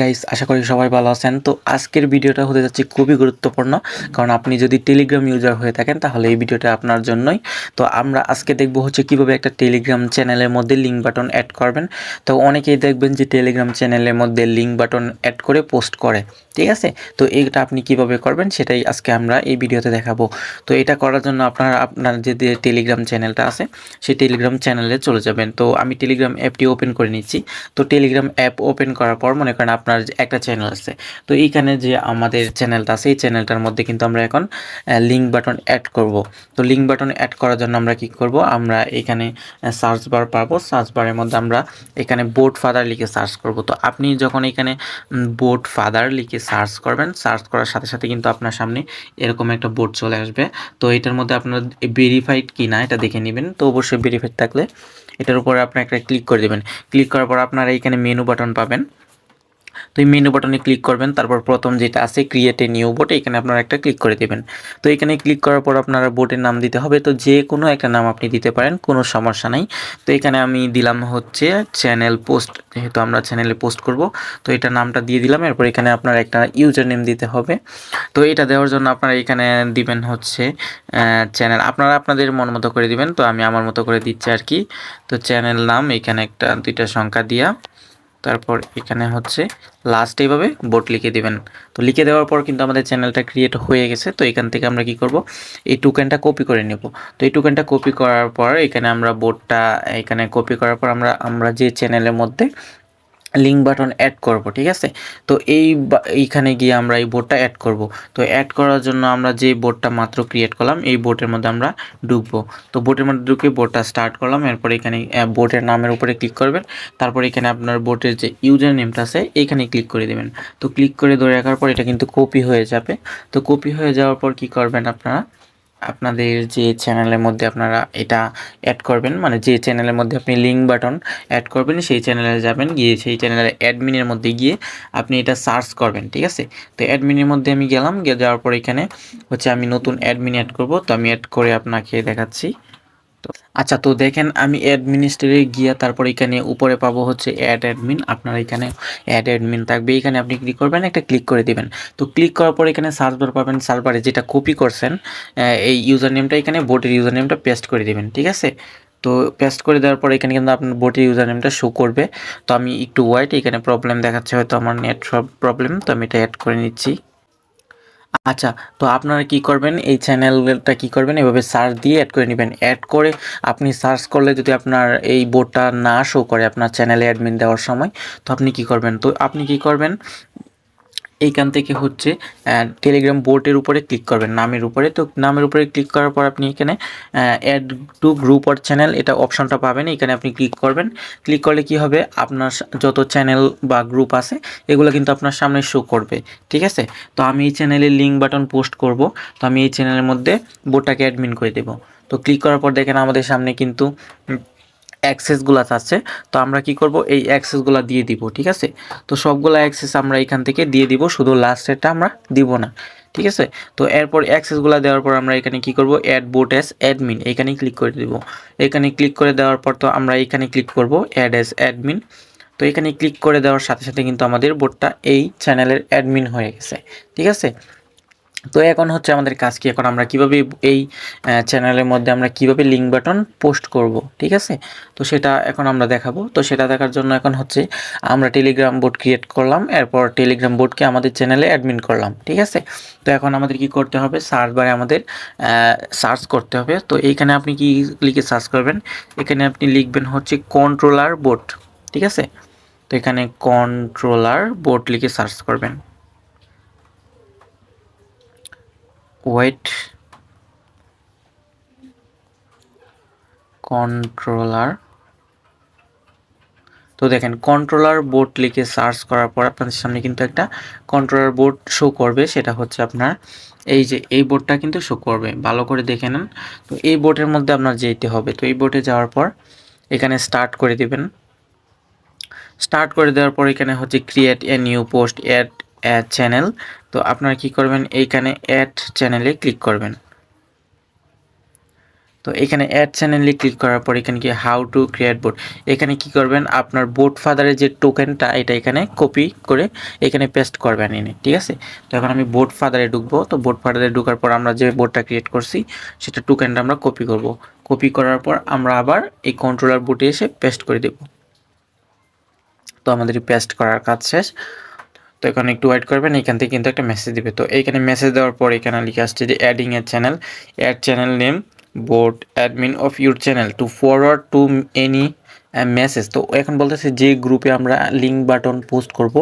Guys আশা করি সবাই ভালো আছেন। তো আজকের ভিডিওটা হতে যাচ্ছে খুবই গুরুত্বপূর্ণ, কারণ আপনি যদি টেলিগ্রাম ইউজার হয়ে থাকেন, তাহলে এই ভিডিওটা আপনার জন্যই। তো আমরা আজকে দেখব হচ্ছে কীভাবে একটা টেলিগ্রাম চ্যানেলের মধ্যে লিঙ্ক বাটন অ্যাড করবেন। তো অনেকেই দেখবেন যে টেলিগ্রাম চ্যানেলের মধ্যে লিঙ্ক বাটন অ্যাড করে পোস্ট করে, ঠিক আছে? তো এইটা আপনি কীভাবে করবেন, সেটাই আজকে আমরা এই ভিডিওতে দেখাবো। তো এটা করার জন্য আপনার আপনার যে টেলিগ্রাম চ্যানেলটা আছে, সেই টেলিগ্রাম চ্যানেলে চলে যাবেন। তো আমি টেলিগ্রাম অ্যাপটি ওপেন করে নিচ্ছি। তো টেলিগ্রাম অ্যাপ ওপেন করার পর মনে করেন যে একটা চ্যানেল আছে। তো এইখানে যে আমাদের চ্যানেলটা আছে, এই চ্যানেলটার মধ্যে কিন্তু আমরা এখন লিঙ্ক বাটন অ্যাড করব। তো লিঙ্ক বাটন অ্যাড করার জন্য আমরা কি করব? আমরা এখানে সার্চ বার পাবো। সার্চ বারের মধ্যে আমরা এখানে বোট ফাদার লিখে সার্চ করব। তো আপনি যখন এখানে বোট ফাদার লিখে সার্চ করবেন সার্চ করার সাথে সাথে কিন্তু আপনার সামনে এরকম একটা বোর্ড চলে আসবে। তো এটার মধ্যে আপনার ভেরিফাইড কি না এটা দেখে নেবেন। তো অবশ্যই ভেরিফাইড থাকলে এটার উপরে আপনি একটা ক্লিক করে দেবেন। ক্লিক করার পর আপনারা এখানে মেনু বাটন পাবেন। তো এই মেনু বাটনে ক্লিক করবেন, তারপর প্রথম যেটা আছে ক্রিয়েট এ নিউ বোট এখানে আপনারা একটা ক্লিক করে দেবেন। তো এখানে ক্লিক করার পর আপনারা বোটের নাম দিতে হবে, তো যে কোনো একটা নাম আপনি দিতে পারেন, কোনো সমস্যা নাই। তো এখানে আমি দিলাম হচ্ছে চ্যানেল পোস্ট যেহেতু আমরা চ্যানেলে পোস্ট করব, তো এটা নামটা দিয়ে দিলাম, এরপর এখানে আপনার একটা ইউজার নেম দিতে হবে। তো এটা দেওয়ার জন্য আপনারা এখানে দিবেন হচ্ছে চ্যানেল আপনারা আপনাদের মন মতো করে দিবেন, তো আমি আমার মতো করে দিচ্ছি আর কি। তো চ্যানেল নাম, এখানে একটা, দুইটা সংখ্যা দিয়া। তারপর এখানে হচ্ছে লাস্ট এইভাবে বোট লিখে দিবেন। তো লিখে দেওয়ার পর কিন্তু আমাদের চ্যানেলটা ক্রিয়েট হয়ে গেছে, তো এখান থেকে আমরা কি করব? এই টুকেনটা কপি করে নেব। তো এই টুকেনটা কপি করার পর এখানে আমরা বোটটা এখানে কপি করার পর আমরা আমরা যে চ্যানেলের মধ্যে লিঙ্ক বাটন অ্যাড করব, ঠিক আছে? তো এই এইখানে গিয়ে আমরা এই বোর্ডটা অ্যাড করব। তো অ্যাড করার জন্য আমরা যে বোর্ডটা মাত্র ক্রিয়েট করলাম, এই বোর্ডের মধ্যে আমরা ঢুকবো। তো বোর্ডের মধ্যে ঢুকে বোর্ডটা স্টার্ট করলাম, এরপর এখানে বোর্ডের নামের উপরে ক্লিক করবেন। তারপর এখানে আপনার বোর্ডের যে ইউজার নেমটা আছে এখানে ক্লিক করে দেবেন। তো ক্লিক করে ধরে রাখার পর এটা কিন্তু কপি হয়ে যাবে। তো কপি হয়ে যাওয়ার পর কি করবেন আপনারা? আপনাদের যে চ্যানেলের মধ্যে আপনারা এটা অ্যাড করবেন মানে যে চ্যানেলের মধ্যে আপনি লিঙ্ক বাটন অ্যাড করবেন, সেই চ্যানেলে যাবেন, গিয়ে সেই চ্যানেলের অ্যাডমিনের মধ্যে গিয়ে আপনি এটা সার্চ করবেন, ঠিক আছে? তো অ্যাডমিনের মধ্যে আমি গেলাম, গিয়ে যাওয়ার পর এখানে হচ্ছে আমি নতুন অ্যাডমিন অ্যাড করব, তো আমি অ্যাড করে আপনাকে দেখাচ্ছি। আচ্ছা তো দেখেন আমি অ্যাডমিনিস্ট্রেটে গিয়ে তারপর এখানে উপরে পাবো হচ্ছে অ্যাড অ্যাডমিন আপনার এখানে অ্যাড অ্যাডমিন থাকবে। এখানে আপনি ক্লিক করবেন? একটা ক্লিক করে দিবেন। তো ক্লিক করার পর এখানে সার্চ বার পাবেন। সার্ভারে যেটা কপি করছেন এই ইউজার নেমটা এখানে বোটের ইউজার নেমটা পেস্ট করে দিবেন, ঠিক আছে? তো পেস্ট করে দেওয়ার পর এখানে কিন্তু আপনার বোটের ইউজার নেমটা শো করবে। তো আমি একটু ওয়াইট এখানে প্রবলেম দেখাচ্ছে হয়তো আমার নেট সব প্রবলেম তো আমি এটা অ্যাড করে নিচ্ছি। আচ্ছা তো আপনারা কি করবেন? এই চ্যানেলটা কি করবেন? এভাবে সার্চ দিয়ে অ্যাড করে নেবেন। অ্যাড করে আপনি সার্চ করলে যদি আপনার এই বোর্ডটা না শো করে আপনার চ্যানেলে অ্যাডমিন দেওয়ার সময়, তো আপনি কি করবেন? তো আপনি কি করবেন? এইখান থেকে হচ্ছে টেলিগ্রাম বোর্ডের উপরে ক্লিক করবেন, নামের উপরে। তো নামের উপরে ক্লিক করার পর আপনি এখানে add to group or channel এটা অপশনটা পাবেন। এখানে আপনি ক্লিক করবেন। ক্লিক করলে কি হবে? আপনার যত চ্যানেল বা গ্রুপ আছে, এগুলো কিন্তু আপনার সামনে শো করবে। ঠিক আছে? তো আমি এই চ্যানেলের লিঙ্ক বাটন পোস্ট করব। তো আমি এই চ্যানেলের মধ্যে বোর্ডটাকে অ্যাডমিন করে দেব। তো ক্লিক করার পর দেখেন আমাদের সামনে কিন্তু অ্যাক্সেসগুলো আছে, তো আমরা কি করব? এই অ্যাক্সেসগুলো দিয়ে দিব, ঠিক আছে? তো সবগুলো অ্যাক্সেস আমরা এখান থেকে দিয়ে দিব, শুধু লাস্টেরটা আমরা দিব না, ঠিক আছে? তো এরপর অ্যাক্সেসগুলো দেওয়ার পর আমরা এখানে কি করব? অ্যাড বোট অ্যাস অ্যাডমিন এখানে ক্লিক করে দেব। এখানে ক্লিক করে দেওয়ার পর তো আমরা এখানে ক্লিক করব অ্যাড অ্যাস অ্যাডমিন তো এখানে ক্লিক করে দেওয়ার সাথে সাথে কিন্তু আমাদের বোর্ডটা এই চ্যানেলের অ্যাডমিন হয়ে গেছে, ঠিক আছে? তো এখন হচ্ছে আমাদের কাজ কি? এখন আমরা কীভাবে এই চ্যানেলের মধ্যে আমরা কীভাবে লিঙ্ক বাটন পোস্ট করব, ঠিক আছে? তো সেটা এখন আমরা দেখাবো। তো সেটা দেখার জন্য এখন হচ্ছে আমরা টেলিগ্রাম বোর্ড ক্রিয়েট করলাম, এরপর টেলিগ্রাম বোর্ডকে আমাদের চ্যানেলে অ্যাডমিন করলাম, ঠিক আছে? তো এখন আমাদের কি করতে হবে? সার্চ বারে আমাদের সার্চ করতে হবে। তো এইখানে আপনি কি লিখে সার্চ করবেন? এখানে আপনি লিখবেন হচ্ছে কন্ট্রোলার বোর্ড ঠিক আছে? তো এখানে কন্ট্রোলার বোর্ড লিখে সার্চ করবেন। Wait controller. তো দেখেন, কন্ট্রোলার বোর্ড লিখে সার্চ করার পর আপনাদের সামনে কিন্তু একটা কন্ট্রোলার বোর্ড শো করবে, সেটা হচ্ছে আপনার এই যে, এই বোর্ডটা কিন্তু শো করবে। ভালো করে দেখে নেন। তো এই বোর্ডের মধ্যে আপনার যেতে হবে। তো এই বোর্ডে যাওয়ার পর এখানে স্টার্ট করে দিবেন। স্টার্ট করে দেওয়ার পর এখানে হচ্ছে create a new post add add channel তো আপনারা কি করবেন? এইখানে অ্যাড চ্যানেলে ক্লিক করবেন। তো এখানে অ্যাড চ্যানেলে ক্লিক করার পর এখানে কি হাউ টু ক্রিয়েট বোর্ড এখানে কি করবেন? আপনার বোর্ড ফাদারের যে টোকেনটা এটা এখানে কপি করে এখানে পেস্ট করবেন এনে, ঠিক আছে? তো এখন আমি বোর্ড ফাদারে ঢুকবো। তো বোর্ড ফাদারে ঢুকার পর আমরা যে বোর্ডটা ক্রিয়েট করছি, সেটা টোকেনটা আমরা কপি করব। কপি করার পর আমরা আবার এই কন্ট্রোলার বোর্ডে এসে পেস্ট করে দেব। তো আমাদের পেস্ট করার কাজ শেষ। তো এখানে একটু ওয়েট করবেন, এখান থেকে কিন্তু একটা মেসেজ দিবে। তো এইখানে মেসেজ দেওয়ার পর এখানে লিখে আসছে যে adding a channel add channel name board admin of your channel to forward to any message তো এখন বলতেছে যে গ্রুপে আমরা লিঙ্ক বাটন পোস্ট করব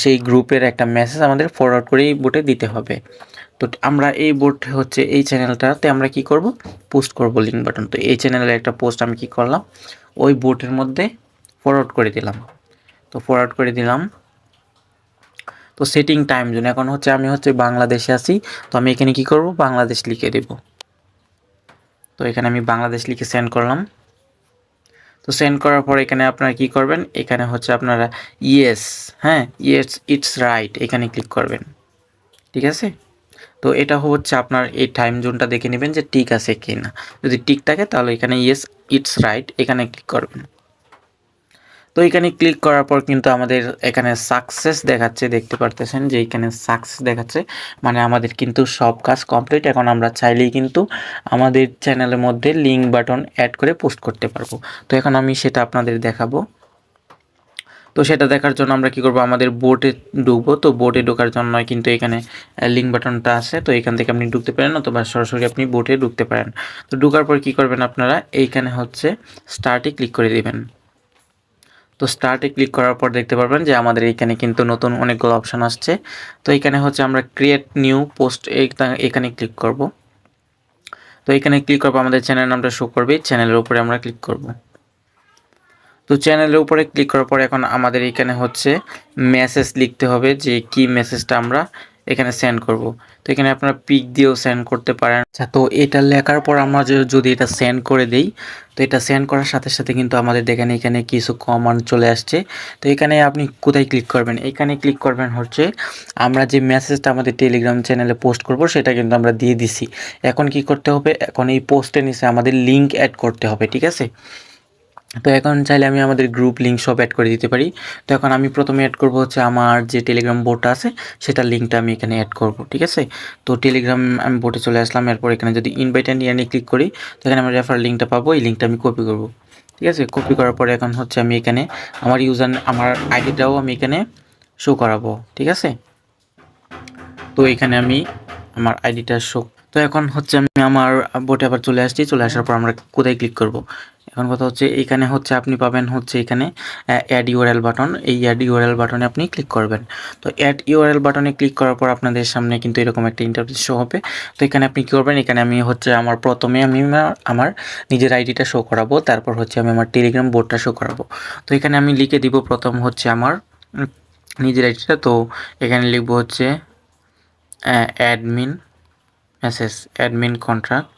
সেই গ্রুপের একটা মেসেজ আমাদের ফরওয়ার্ড করে এই বোর্ডে দিতে হবে। তো আমরা এই বোর্ড হচ্ছে এই চ্যানেলটাতে আমরা কি করব? পোস্ট করব লিঙ্ক বাটন তো এই চ্যানেলের একটা পোস্ট আমি কি করলাম? ওই বোর্ডের মধ্যে ফরওয়ার্ড করে দিলাম। তো ফরওয়ার্ড করে দিলাম। তো সেটিং টাইম জোন এখন হচ্ছে আমি হচ্ছে বাংলাদেশে আছি, তো আমি এখানে কি করব? বাংলাদেশ লিখে দেব। তো এখানে আমি বাংলাদেশ লিখে সেন্ড করলাম। তো সেন্ড করার পর এখানে আপনারা কি করবেন? এখানে হচ্ছে আপনারা ইয়েস হ্যাঁ ইয়েস ইটস রাইট এখানে ক্লিক করবেন। ঠিক আছে? তো এটা হচ্ছে আপনার এই টাইম জোনটা দেখে নেবেন যে ঠিক আছে কি না যদি ঠিক থাকে তাহলে এখানে ইয়েস ইটস রাইট এখানে ক্লিক করবেন। তো এখানে ক্লিক করার পর কিন্তু আমাদের এখানে সাকসেস দেখাচ্ছে, দেখতে পারতেছেন যে এখানে সাকসেস দেখাচ্ছে। মানে আমাদের কিন্তু সব কাজ কমপ্লিট এখন আমরা চাইলেই কিন্তু আমাদের চ্যানেলের মধ্যে লিঙ্ক বাটন অ্যাড করে পোস্ট করতে পারব। তো এখন আমি সেটা আপনাদের দেখাবো। তো সেটা দেখার জন্য আমরা কি করব? আমাদের বোটে ঢুকবো। তো বোটে ঢোকার জন্য কিন্তু এখানে লিঙ্ক বাটনটা আছে। তো এখান থেকে আপনি ঢুকতে পারেন অথবা সরাসরি আপনি বোটে ঢুকতে পারেন। তো ঢুকার পর কি করবেন আপনারা? এইখানে হচ্ছে স্টার্টে ক্লিক করে দিবেন। তো স্টার্টে ক্লিক করার পর দেখতে পারবেন যে আমাদের এখানে কিন্তু নতুন অনেকগুলো অপশান আসছে। তো এখানে হচ্ছে আমরা ক্রিয়েট নিউ পোস্ট এখানে ক্লিক করব। তো এখানে ক্লিক করব আমাদের চ্যানেল নামটা শো করবে। চ্যানেলের উপরে আমরা ক্লিক করব। তো চ্যানেলের উপরে ক্লিক করার পর এখন আমাদের এখানে হচ্ছে মেসেজ লিখতে হবে যে কি মেসেজটা আমরা এখানে সেন্ড করব। তো এখানে আপনারা পিক দিয়েও সেন্ড করতে পারেন। আচ্ছা তো এটা লেখার পর আমরা যদি এটা সেন্ড করে দেই, তো এটা সেন্ড করার সাথে সাথে কিন্তু আমাদের দেখেন এখানে কিছু কমান্ড চলে আসছে। তো এখানে আপনি কোথায় ক্লিক করবেন? এখানে ক্লিক করবেন হচ্ছে, আমরা যে মেসেজটা আমাদের টেলিগ্রাম চ্যানেলে পোস্ট করব, সেটা কিন্তু আমরা দিয়ে দিছি। এখন কি করতে হবে? এখন এই পোস্টের নিচে আমাদের লিঙ্ক অ্যাড করতে হবে, ঠিক আছে? তো এখন চাইলে আমি আমাদের গ্রুপ লিঙ্ক সব অ্যাড করে দিতে পারি। তো এখন আমি প্রথমে অ্যাড করব হচ্ছে আমার যে টেলিগ্রাম বোর্ডটা আছে সেটার লিঙ্কটা আমি এখানে অ্যাড করব, ঠিক আছে? তো টেলিগ্রাম আমি বোর্ডে চলে আসলাম, এরপর এখানে যদি ইনভাইট অ্যান্ড ইয়ানি ক্লিক করি, তো এখানে আমি রেফার লিঙ্কটা পাবো, এই লিঙ্কটা আমি কপি করব, ঠিক আছে? কপি করার পরে এখন হচ্ছে আমি এখানে আমার ইউজার আমার আইডিটাও আমি এখানে শো করাবো, ঠিক আছে? তো এখানে আমি আমার আইডিটা শো তো এখন হচ্ছে আমি আমার বোটে আবার চলে আসছি। চলে আসার পর আমরা কোথায় ক্লিক করব? এখন কথা হচ্ছে এখানে হচ্ছে আপনি পাবেন হচ্ছে এখানে অ্যাড ইউআরএল বাটন এই অ্যাড ইউআরএল বাটনে আপনি ক্লিক করবেন। তো অ্যাড ইউআরএল বাটনে ক্লিক করার পর আপনাদের সামনে কিন্তু এরকম একটা ইন্টারফেস শো হবে। তো এখানে আপনি কী করবেন? এখানে আমি হচ্ছে আমার প্রথমে আমি আমার নিজের আইডিটা শো করাবো। তারপর হচ্ছে আমি আমার টেলিগ্রাম বোর্ডটা শো করাবো। তো এখানে আমি লিখে দিব প্রথম হচ্ছে আমার নিজের আইডিটা তো এখানে লিখব হচ্ছে admin message admin contract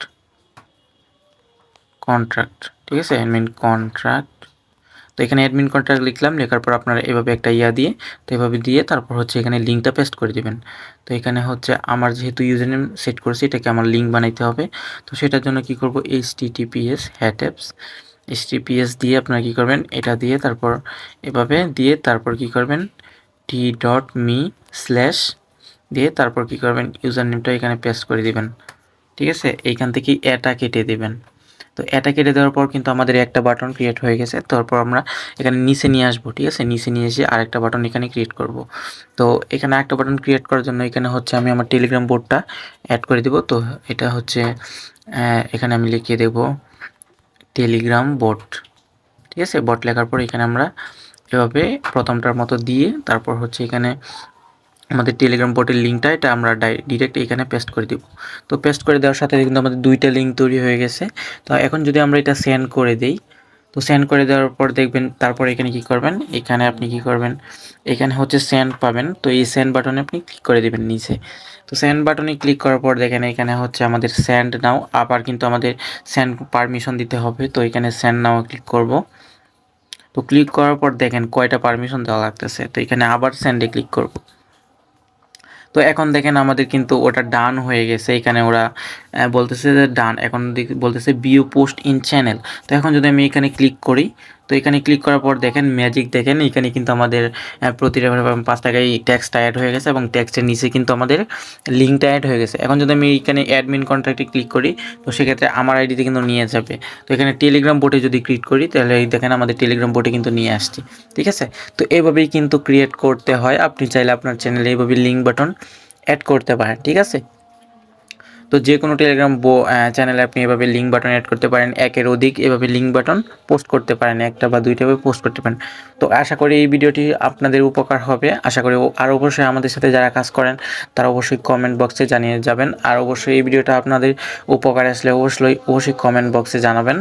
contract ঠিক আছে? অ্যাডমিন কন্ট্রাক্ট তো এখানে অ্যাডমিন কন্ট্রাক্ট লিখলাম, লেখার পর আপনারা এভাবে একটা ইয়া দিয়ে, তো এভাবে দিয়ে তারপর হচ্ছে এখানে লিঙ্কটা পেস্ট করে দিবেন। তো এখানে হচ্ছে আমার যেহেতু ইউজার নেম সেট করেছি, এটাকে আমার লিঙ্ক বানাইতে হবে। তো সেটার জন্য কি করব? এইচ টিটিপিএস হ্যাটঅ্যাপস এইচ টিপিএস দিয়ে আপনারা কী করবেন? এটা দিয়ে তারপর এভাবে দিয়ে তারপর কি করবেন? টি ডট মি স্ল্যাশ দিয়ে তারপর কি করবেন? ইউজার নেমটা এখানে পেস্ট করে দিবেন। ঠিক আছে? এইখান থেকে এটা কেটে দেবেন। তো এটা কেটে দেওয়ার পর কিন্তু আমাদের একটা বাটন ক্রিয়েট হয়ে গেছে। তারপর আমরা এখানে নিচে নিয়ে আসব, ঠিক আছে? নিচে নিয়ে এসে আরেকটা বাটন এখানে ক্রিয়েট করব। তো এখানে একটা বাটন ক্রিয়েট করার জন্য এখানে হচ্ছে আমি আমার টেলিগ্রাম বোর্ডটা অ্যাড করে দিব। তো এটা হচ্ছে এখানে আমি লিখিয়ে দেব টেলিগ্রাম বোর্ড ঠিক আছে? বট লেখার পর এখানে আমরা এভাবে প্রথমটার মতো দিয়ে তারপর হচ্ছে এখানে আমাদের টেলিগ্রাম বোর্ডের লিঙ্কটা এটা আমরা ডিরেক্ট এখানে পেস্ট করে দিব। তো পেস্ট করে দেওয়ার সাথে কিন্তু আমাদের দুইটা লিঙ্ক তৈরি হয়ে গেছে। তো এখন যদি আমরা এটা সেন্ড করে দিই, তো সেন্ড করে দেওয়ার পর দেখবেন তারপর এখানে কি করবেন? এখানে আপনি কি করবেন? এখানে হচ্ছে সেন্ড পাবেন। তো এই সেন্ড বাটনে আপনি ক্লিক করে দেবেন নিচে। তো সেন্ড বাটনে ক্লিক করার পর দেখেন এখানে হচ্ছে আমাদের সেন্ড নাও আবার কিন্তু আমাদের সেন্ড পারমিশন দিতে হবে। তো এখানে সেন্ড নাও ক্লিক করব। তো ক্লিক করার পর দেখেন কয়টা পারমিশন দেওয়া লাগতেছে। তো এখানে আবার সেন্ডে ক্লিক করব। তো এখন দেখেন আমাদের কিন্তু ওটা ডান হয়ে গেছে। এখানে ওরা বলতেছে যে ডান, এখন বলতেছে বিও পোস্ট ইন চ্যানেল তো এখন যদি আমি এখানে ক্লিক করি তো এখানে ক্লিক করার পর দেখেন ম্যাজিক দেখেন, এখানে কিন্তু আমাদের প্রতিটা পাঁচ টাকায় ট্যাক্সটা অ্যাড হয়ে গেছে এবং ট্যাক্সের নিচে কিন্তু আমাদের লিঙ্কটা অ্যাড হয়ে গেছে। এখন যদি আমি এখানে অ্যাডমিন কন্ট্রাক্টে ক্লিক করি, তো সেক্ষেত্রে আমার আইডিতে কিন্তু নিয়ে যাবে। তো এখানে টেলিগ্রাম বোটে যদি ক্লিক করি, তাহলে দেখেন আমাদের টেলিগ্রাম বোটে কিন্তু নিয়ে আসছি, ঠিক আছে? তো এইভাবেই কিন্তু ক্রিয়েট করতে হয়। আপনি চাইলে আপনার চ্যানেলে এইভাবে লিঙ্ক বাটন অ্যাড করতে পারেন, ঠিক আছে? তো যে কোনো টেলিগ্রাম চ্যানেলে আপনি এভাবে লিঙ্ক বাটন অ্যাড করতে পারেন। একের অধিক এভাবে লিঙ্ক বাটন পোস্ট করতে পারেন। একটা বা দুইটা ভাবে পোস্ট করতে পারেন। তো আশা করি এই ভিডিওটি আপনাদের উপকার হবে। আশা করি আর অবশ্যই আমাদের সাথে যারা কাজ করেন, তারা অবশ্যই কমেন্ট বক্সে জানিয়ে যাবেন। আর অবশ্যই এই ভিডিওটা আপনাদের উপকার আসলে অবশ্যই অবশ্যই কমেন্ট বক্সে জানাবেন।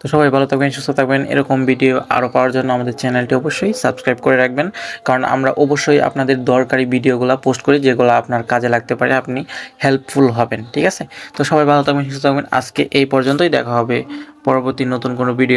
তো সবাই ভালো থাকবেন, সুস্থ থাকবেন। এরকম ভিডিও আরও পাওয়ার জন্য আমাদের চ্যানেলটি অবশ্যই সাবস্ক্রাইব করে রাখবেন। কারণ আমরা অবশ্যই আপনাদের দরকারি ভিডিওগুলো পোস্ট করি, যেগুলো আপনার কাজে লাগতে পারে, আপনি হেল্পফুল হবেন, ঠিক আছে? তো সবাই ভালো থাকবেন, সুস্থ থাকবেন। আজকে এই পর্যন্তই, দেখা হবে পরবর্তী নতুন কোনো ভিডিও